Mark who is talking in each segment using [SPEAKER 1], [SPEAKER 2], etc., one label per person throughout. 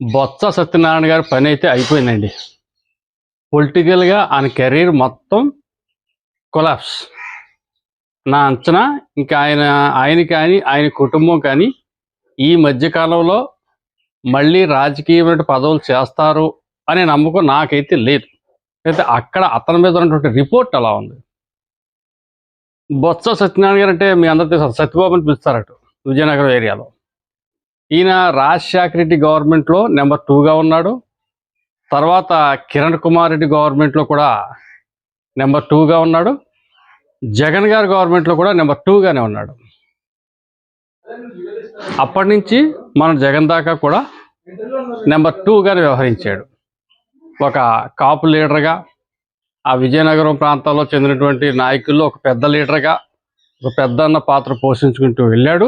[SPEAKER 1] బొత్స సత్యనారాయణ గారి పని అయితే అయిపోయిందండి. పొలిటికల్గా ఆయన కెరీర్ మొత్తం కొలాప్స్ నా అంచనా ఇంకా ఆయన ఆయన కానీ ఆయన కుటుంబం కానీ ఈ మధ్యకాలంలో మళ్ళీ రాజకీయమైన పదవులు చేస్తారు అనే నమ్మకం నాకైతే లేదు. అయితే అక్కడ అతని మీద ఉన్నటువంటి రిపోర్ట్ అలా ఉంది? బొత్స సత్యనారాయణ గారు అంటే మీ అందరికీ తెలుసు సత్యబాబు అని పిలుస్తారట విజయనగరం ఏరియాలో. ఈయన రాజశేఖర రెడ్డి గవర్నమెంట్లో నెంబర్ టూగా ఉన్నాడు. తర్వాత కిరణ్ కుమార్ రెడ్డి గవర్నమెంట్లో కూడా నెంబర్ టూగా ఉన్నాడు. జగన్ గారి గవర్నమెంట్లో కూడా నెంబర్ టూగానే ఉన్నాడు. అప్పటి నుంచి మన జగన్ దాకా కూడా నెంబర్ టూగానే వ్యవహరించాడు. ఒక కాపు లీడర్గా ఆ విజయనగరం ప్రాంతాల్లో చెందినటువంటి నాయకుల్లో ఒక పెద్ద లీడర్గా ఒక పెద్ద అన్న పాత్ర పోషించుకుంటూ వెళ్ళాడు.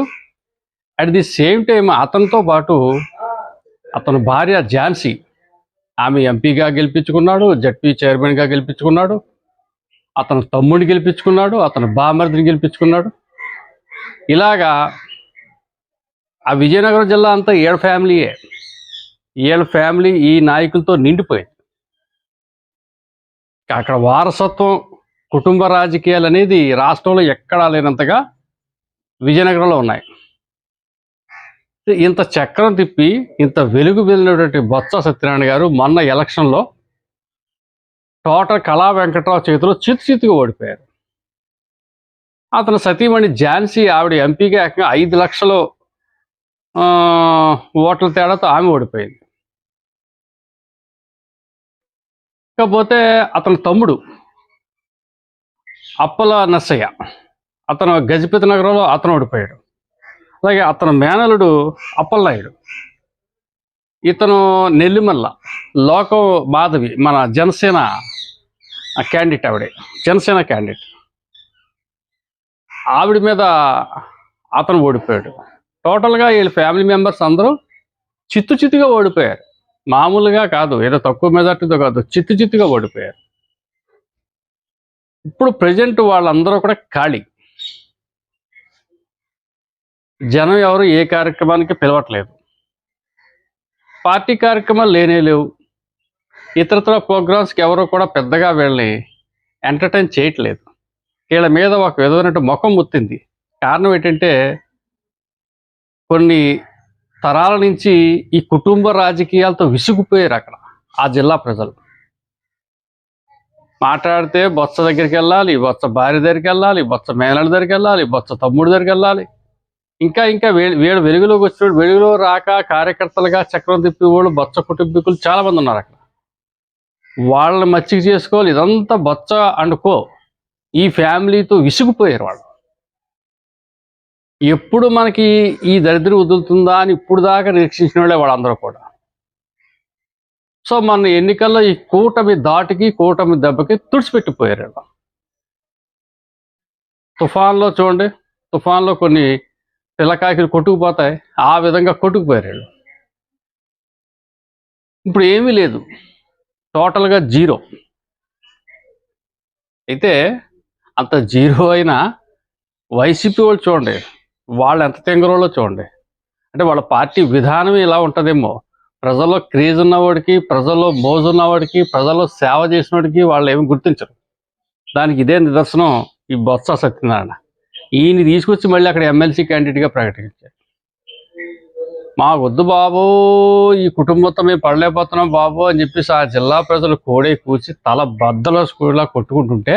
[SPEAKER 1] అట్ ది సేమ్ టైం అతనితో పాటు అతని భార్య ఝాన్సీ ఆమె ఎంపీగా గెలిపించుకున్నాడు జడ్పీ చైర్మన్గా గెలిపించుకున్నాడు అతను తమ్ముడిని గెలిపించుకున్నాడు అతను బామర్దిని గెలిపించుకున్నాడు. ఇలాగా ఆ విజయనగరం జిల్లా అంతా ఏడు ఫ్యామిలీయే. ఏడు ఫ్యామిలీ ఈ నాయకులతో నిండిపోయింది. అక్కడ వారసత్వం కుటుంబ రాజకీయాలు అనేది రాష్ట్రంలో ఎక్కడా లేనంతగా విజయనగరంలో ఉన్నాయి. ఇంత చక్రం తిప్పి ఇంత వెలుగు వెళ్ళినటువంటి బొత్స సత్యనారాయణ గారు మొన్న ఎలక్షన్లో టోటల్ కళా వెంకట్రావు చేతిలో చిత్తు ఓడిపోయారు. అతను సతీమణి ఝాన్సీ ఆవిడ ఎంపీగా ఏకంగా ఐదు లక్షలు ఆ, ఓట్ల తేడాతో ఆమె ఓడిపోయింది. కాకపోతే అతని తమ్ముడు అప్పల నర్సయ్య అతను గజపతి నగరంలో అతను ఓడిపోయాడు. అలాగే అతను మేనలుడు అప్పలనాయుడు. ఇతను నెల్లిమల్ల లోకం మాధవి మన జనసేన క్యాండిడేట్ ఆవిడే జనసేన క్యాండిడేట్. ఆవిడ మీద అతను ఓడిపోయాడు. టోటల్గా వీళ్ళ ఫ్యామిలీ మెంబర్స్ అందరూ చిత్తు చిత్తుగా ఓడిపోయారు. మామూలుగా కాదు ఏదో తక్కువ మెజార్టీతో కాదు చిత్తు చిత్తుగా ఓడిపోయారు. ఇప్పుడు ప్రజెంట్ వాళ్ళందరూ కూడా ఖాళీ. జనం ఎవరు ఏ కార్యక్రమానికి పిలవట్లేదు. పార్టీ కార్యక్రమాలు లేనే లేవు. ఇతరత్ర ప్రోగ్రామ్స్కి ఎవరు కూడా పెద్దగా వెళ్ళి ఎంటర్టైన్ చేయట్లేదు. వీళ్ళ మీద ఒక విధమైన ముఖం ముత్తింది. కారణం ఏంటంటే కొన్ని తరాల నుంచి ఈ కుటుంబ రాజకీయాలతో విసుగుపోయారు అక్కడ ఆ జిల్లా ప్రజలు. మాట్లాడితే బొత్స దగ్గరికి వెళ్ళాలి బొత్స భార్య దగ్గరికి వెళ్ళాలి బొత్స మేనల దగ్గరికి వెళ్ళాలి బొత్స తమ్ముడి దగ్గరికి వెళ్ళాలి. ఇంకా ఇంకా వే- వీడు వెలుగులోకి వచ్చినప్పుడు వెలుగులో రాక కార్యకర్తలుగా చక్రం తిప్పేవాళ్ళు బొచ్చ కుటుంబీకులు చాలా మంది ఉన్నారు అక్కడ. వాళ్ళని మచ్చిక చేసుకోవాలి ఇదంతా బొచ్చ అనుకో ఈ ఫ్యామిలీతో విసిగిపోయారు వాళ్ళు. ఎప్పుడు మనకి ఈ దరిద్రం వదులుతుందా అని ఇప్పుడు దాకా నిరీక్షించిన వాళ్ళే వాళ్ళందరూ కూడా. సో మన ఎన్నికల్లో ఈ కూటమి దాటికి కూటమి దెబ్బకి తుడిచిపెట్టిపోయారు తుఫాన్లో చూడండి తుఫాన్లో కొన్ని పిల్లకాకిలు కొట్టుకుపోతాయి ఆ విధంగా కొట్టుకుపోయారు ఇప్పుడు ఏమీ లేదు. టోటల్గా జీరో. అయితే అంత జీరో అయినా వైసీపీ వాళ్ళు చూడండి వాళ్ళు ఎంత తెంగరోళ్ళో చూడండి. అంటే వాళ్ళ పార్టీ విధానం ఇలా ఉంటుందేమో. ప్రజల్లో క్రేజ్ ఉన్నవాడికి ప్రజల్లో మోజు ఉన్నవాడికి ప్రజల్లో సేవ చేసినవాడికి వాళ్ళు ఏమి గుర్తించరు. దానికి ఇదే నిదర్శనం ఈ బొత్స సత్యనారాయణ. ఈయన తీసుకొచ్చి మళ్ళీ అక్కడ ఎమ్మెల్సీ క్యాండిడేట్గా ప్రకటించారు. మా వద్దు బాబు ఈ కుటుంబంతో మేము పడలేకపోతున్నాం బాబు అని చెప్పేసి ఆ జిల్లా ప్రజలు కోడే కూర్చి తల బద్దల స్కూల్లా కొట్టుకుంటుంటే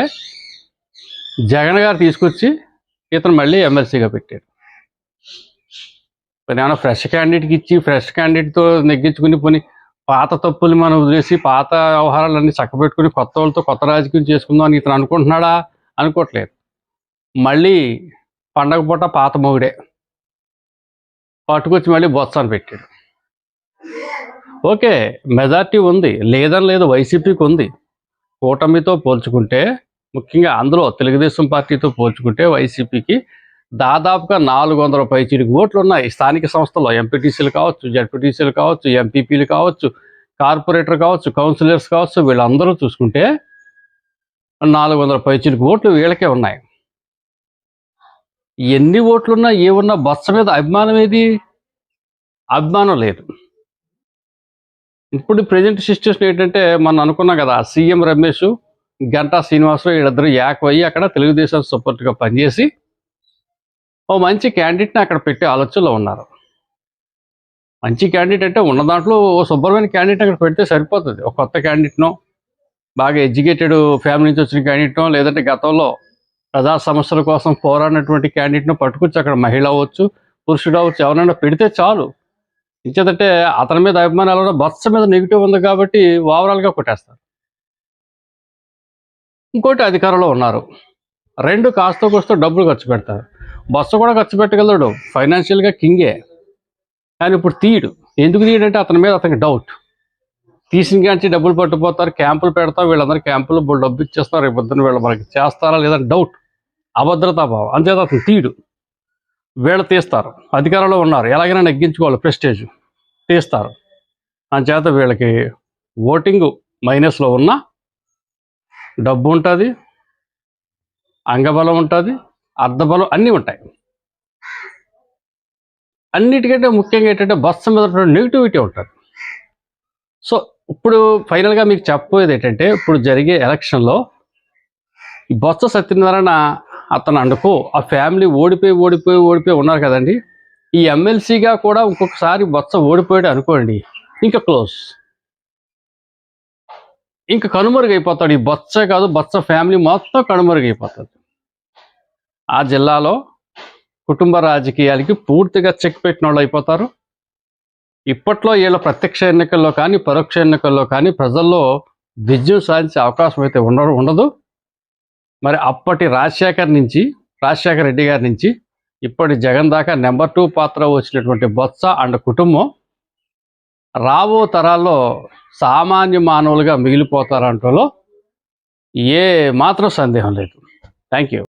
[SPEAKER 1] జగన్ గారు తీసుకొచ్చి ఇతను మళ్ళీ ఎమ్మెల్సీగా పెట్టారు ఏమైనా ఫ్రెష్ క్యాండిడేట్కి ఇచ్చి ఫ్రెష్ క్యాండిడేట్తో నెగ్గించుకుని పోని పాత తప్పులు మనం వదిలేసి పాత వ్యవహారాలన్నీ చక్కబెట్టుకుని కొత్త వాళ్ళతో కొత్త రాజకీయం చేసుకుందాం అని ఇతను అనుకుంటున్నాడా? అనుకోవట్లేదు. మళ్ళీ పండగ పూట పాత మొగుడే. పట్టుకొచ్చి మళ్ళీ బొత్సాన్ని పెట్టాడు. ఓకే మెజార్టీ ఉంది. లేదని లేదు వైసీపీకి ఉంది. కూటమితో పోల్చుకుంటే ముఖ్యంగా అందులో తెలుగుదేశం పార్టీతో పోల్చుకుంటే వైసీపీకి దాదాపుగా నాలుగు వందల పైచిరికి ఓట్లు ఉన్నాయి. స్థానిక సంస్థల్లో ఎంపీటీసీలు కావచ్చు జడ్పీటీసీలు కావచ్చు ఎంపీపీలు కావచ్చు కార్పొరేటర్ కావచ్చు కౌన్సిలర్స్ కావచ్చు వీళ్ళందరూ చూసుకుంటే నాలుగు వందల పైచిరికి ఓట్లు వీళ్ళకే ఉన్నాయి. ఎన్ని ఓట్లున్నా ఏమున్నా బస్సు మీద అభిమానం ఏది? అభిమానం లేదు. ఇప్పుడు ప్రజెంట్ సిచ్యువేషన్ ఏంటంటే మనం అనుకున్నాం కదా సీఎం రమేష్ గంటా శ్రీనివాసరావు వీళ్ళిద్దరూ ఏకవయ్యి అక్కడ తెలుగుదేశం సపోర్ట్గా పనిచేసి ఓ మంచి క్యాండిడేట్ని అక్కడ పెట్టే ఆలోచనలో ఉన్నారు. మంచి క్యాండిడేట్ అంటే ఉన్న దాంట్లో ఓ శుభ్రమైన క్యాండిడేట్ అక్కడ పెడితే సరిపోతుంది. ఒక కొత్త క్యాండిడేట్నో బాగా ఎడ్యుకేటెడ్ ఫ్యామిలీ నుంచి వచ్చిన క్యాండిడేట్నో లేదంటే గతంలో ప్రజా సమస్యల కోసం పోరాడినటువంటి క్యాండిడేట్ను పట్టుకొచ్చి అక్కడ మహిళ అవ్వచ్చు పురుషుడు అవ్వచ్చు ఎవరైనా పెడితే చాలు. ఇచ్చేదంటే అతని మీద అభిమానాలు బస్స బస్సు మీద నెగిటివ్ ఉంది కాబట్టి ఓవరాల్గా కొట్టేస్తారు. ఇంకోటి అధికారంలో ఉన్నారు. రెండు కాస్త కోస్త డబ్బులు ఖర్చు పెడతారు. బస్సు కూడా ఖర్చు పెట్టగలడు. ఫైనాన్షియల్గా కింగే. కానీ ఇప్పుడు తీయడు. ఎందుకు తీయడంటే అతని మీద అతనికి డౌట్. తీసిన కాంచి డబ్బులు పట్టుకుపోతారు క్యాంపులు పెడతారు వీళ్ళందరూ క్యాంపులు డబ్బు ఇచ్చేస్తారు రేపు వీళ్ళు మనకి చేస్తారా లేదా డౌట్. అభద్రతా భావం. అంతేత అతను తీయడు వీళ్ళు తీస్తారు. అధికారంలో ఉన్నారు. ఎలాగైనా నెగ్గించుకోవాలి. ప్రెస్టేజ్. తీస్తారు. అంచేత వీళ్ళకి ఓటింగ్ మైనస్లో ఉన్న డబ్బు ఉంటుంది. అంగబలం ఉంటుంది. అర్ధబలం అన్నీ ఉంటాయి. అన్నిటికంటే ముఖ్యంగా ఏంటంటే బస్సు మీద నెగిటివిటీ ఉంటుంది. సో ఇప్పుడు ఫైనల్గా మీకు చెప్పబోయేది ఏంటంటే ఇప్పుడు జరిగే ఎలక్షన్లో ఈ బొత్స సత్యనారాయణ అతను అనుకో ఆ ఫ్యామిలీ ఓడిపోయి ఓడిపోయి ఓడిపోయి ఉన్నారు కదండి. ఈ ఎమ్మెల్సీగా కూడా ఇంకొకసారి బొత్స ఓడిపోయాడు అనుకోండి ఇంకా క్లోజ్. ఇంకా కనుమరుగైపోతాడు. ఈ బొత్స కాదు బొత్స ఫ్యామిలీ మొత్తం కనుమరుగైపోతుంది ఆ జిల్లాలో కుటుంబ రాజకీయాలకి పూర్తిగా చెక్ పెట్టిన వాళ్ళు అయిపోతారు. ఇప్పట్లో వీళ్ళ ప్రత్యక్ష ఎన్నికల్లో కానీ పరోక్ష ఎన్నికల్లో కానీ ప్రజల్లో విజయం సాధించే అవకాశం అయితే ఉండదు ఉండదు. మరి అప్పటి రాజశేఖర్ నుంచి రాజశేఖర రెడ్డి గారి నుంచి ఇప్పటి జగన్ దాకా నెంబర్ టూ పాత్ర వచ్చినటువంటి బొత్స అండ్ కుటుంబం రాబో తరాల్లో సామాన్య మానవులుగా మిగిలిపోతారంటలో ఏ మాత్రం సందేహం లేదు. Thank you.